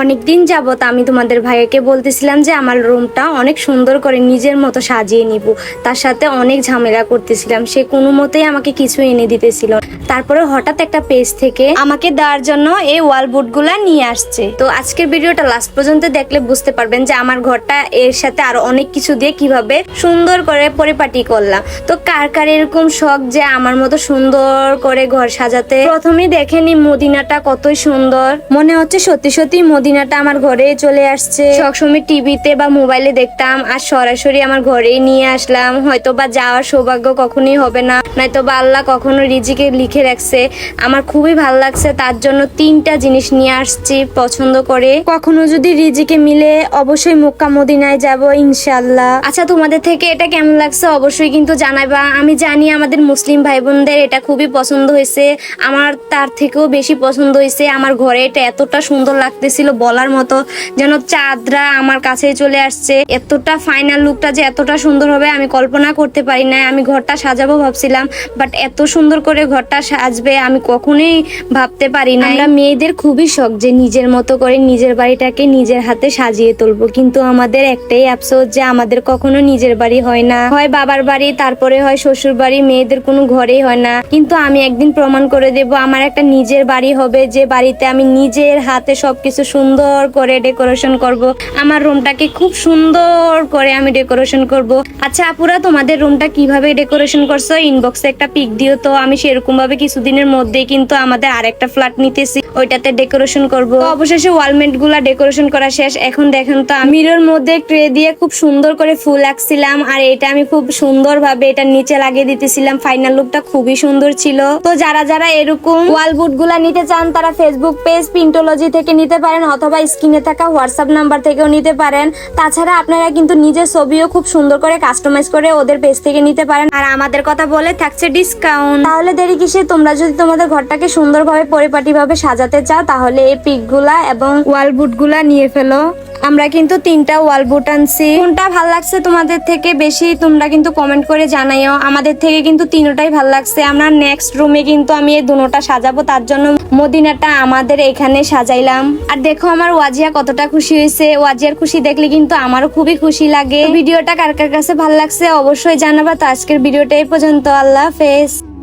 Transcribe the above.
অনেকদিন যাবত আমি তোমাদের ভাইয়াকে বলতেছিলাম যে আমার রুমটা অনেক সুন্দর করে নিজের মতো সাজিয়ে নিব। তার সাথে অনেক ঝামেলা করতেছিলাম। সে কোনো মতেই আমাকে কিছু এনে দিতেছিল তারপরে হঠাৎ একটা পেজ থেকে আমাকে দেওয়ার জন্য এই ওয়াল বুটগুলা নিয়ে আসছে। তো আজকের ভিডিওটা লাস্ট পর্যন্ত দেখলে বুঝতে পারবেন যে আমার ঘরটা এর সাথে আরও অনেক কিছু দিয়ে কীভাবে সুন্দর করে পরিপাটি করলাম। তো কার কার এরকম শখ যে আমার মতো সুন্দর করে ঘর সাজাতে? প্রথমেই দেখেনি মদিনাটা কতই সুন্দর। মনে হচ্ছে সত্যি সত্যি মদিনাটা আমার ঘরে চলে আসছে। সবসময় টিভিতে বা মোবাইলে দেখতাম, আর সরাসরি আমার ঘরেই নিয়ে আসলাম। হয়তো বা যাওয়ার সৌভাগ্য কখনোই হবে না নয়তো বা আল্লাহ কখনো রিজিকে লিখে রাখছে। আমার খুবই ভালো লাগছে, তার জন্য তিনটা জিনিস নিয়ে আসছি পছন্দ করে। কখনো যদি রিজিকে মিলে, অবশ্যই মক্কা মদিনায় যাব ইনশাল্লাহ আচ্ছা তোমাদের থেকে এটা কেমন লাগছে অবশ্যই কিন্তু জানাবা। আমি জানি আমাদের মুসলিম ভাই বোনদের এটা খুবই পছন্দ হয়েছে। আমার তার থেকেও বেশি পছন্দ হয়েছে। আমার ঘরে এটা এতটা সুন্দর লাগতেছিল বলার মতো যেন চাঁদরা আমার কাছে চলে আসছে। এতটা ফাইনাল লুকটা যে এতটা সুন্দর হবে আমি কল্পনা করতে পারি না আমি ঘরটা সাজাবো ভাবছিলাম বাট এত সুন্দর করে ঘরটা সাজবে আমি কখনোই ভাবতে পারি না আমরা মেয়েদের খুবই শখ যে নিজের মতো করে নিজের বাড়িটাকে নিজের হাতে সাজিয়ে তুলবো। কিন্তু আমাদের একটাই আফসোস যে আমাদের কখনো নিজের বাড়ি হয় না। হয় বাবার বাড়ি, তারপরে হয় শ্বশুর বাড়ি, মেয়েদের কোনো ঘরেই হয় না। কিন্তু আমি একদিন প্রমাণ করে দেব, আমার একটা নিজের বাড়ি হবে যে বাড়িতে আমি নিজের হাতে সবকিছু করে ডেকোরেশন করব। আমার রুমটাকে খুব সুন্দর করে আমি ডেকোরেশন করব। আচ্ছা আপুরা, তোমাদের রুমটা কীভাবে ডেকোরেশন করছ? ইনবক্সে একটা পিক দিও তো। আমি সেরকম ভাবে কিছুদিনের মধ্যেই কিন্তু আমাদের আরেকটা ফ্ল্যাট নিতেছি। ওইটাতে ডেকোরেশন করব। অবশেষে ওয়ালমেটগুলা ডেকোরেশন করা শেষ। এখন দেখেন তো, আমি মিরর মধ্যে ট্রে দিয়ে খুব সুন্দর করে ফুল আঁকছিলাম। আর এটা আমি খুব সুন্দর ভাবে এটা নিচে লাগিয়ে দিতেছিলাম। ফাইনাল লুকটা খুবই সুন্দর ছিল। তো যারা যারা এরকম ওয়াল বুটগুলা নিতে চান, তারা ফেসবুক পেজ পিন্টোলজি থেকে নিতে পারেন। অথবা স্ক্রিনে থাকা হোয়াটসঅ্যাপ নাম্বার থেকেও নিতে পারেন। তাছাড়া আপনারা কিন্তু নিজের ছবিও খুব সুন্দর করে কাস্টমাইজ করে ওদের পেজ থেকে নিতে পারেন। আর আমাদের কথা বলে থাকছে ডিসকাউন্ট তাহলে দেরি কিসে? তোমরা যদি তোমাদের ঘরটাকে সুন্দরভাবে পরিপাটিভাবে সাজাতে চাও, তাহলে এই পিকগুলা এবং ওয়াল বুটগুলা নিয়ে ফেলো। আমরা কিন্তু তিনটা ওয়াল বুট আনছি। কোনটা ভালো লাগছে তোমাদের থেকে বেশি তোমরা কিন্তু কমেন্ট করে জানাইও। আমাদের থেকে কিন্তু তিনটাই ভালো লাগছে। আমরা নেক্সট রুমে কিন্তু আমি এই দুটোটা সাজাবো, তার জন্য মদিনাটা আমাদের এখানে সাজাইলাম। আর দেখো আমার ওয়াজিয়া কতটা খুশি হয়েছে। ওয়াজিয়ার খুশি দেখলে কিন্তু আমারও খুবই খুশি লাগে। ভিডিওটা কার কার কাছে ভালো লাগছে অবশ্যই জানাবা। তো আজকের ভিডিওটা এই পর্যন্ত। আল্লাহ হাফেজ।